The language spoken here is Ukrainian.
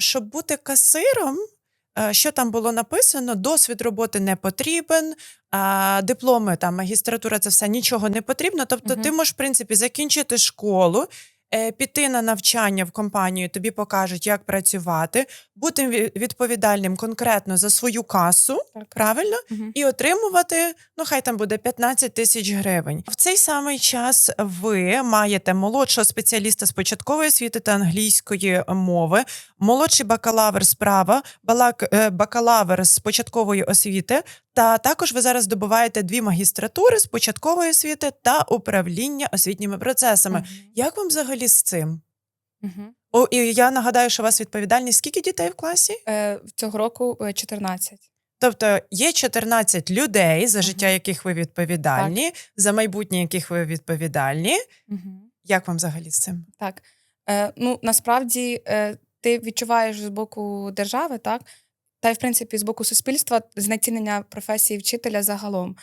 щоб бути касиром, е, що там було написано, досвід роботи не потрібен, дипломи, там, магістратура, це все нічого не потрібно. Тобто, угу. ти можеш, в принципі, закінчити школу, піти на навчання в компанію, тобі покажуть, як працювати, бути відповідальним конкретно за свою касу, Так. правильно? Мгм. і отримувати, ну хай там буде 15 тисяч гривень. В цей самий час ви маєте молодшого спеціаліста з початкової освіти та англійської мови, молодший бакалавр з права, балак, е, бакалавр з початкової освіти. Та також ви зараз добуваєте дві магістратури з початкової освіти та управління освітніми процесами. Мгм. Як вам взагалі з цим? Мгм. О, і я нагадаю, що у вас відповідальність. Скільки дітей в класі? Е, Цього року е, 14. Тобто є 14 людей, за життя яких ви відповідальні, за майбутнє яких ви відповідальні. Мгм. Як вам взагалі з цим? Так. Е, ну, насправді, е, ти відчуваєш з боку держави, так? Та й, в принципі, з боку суспільства знецінення професії вчителя загалом.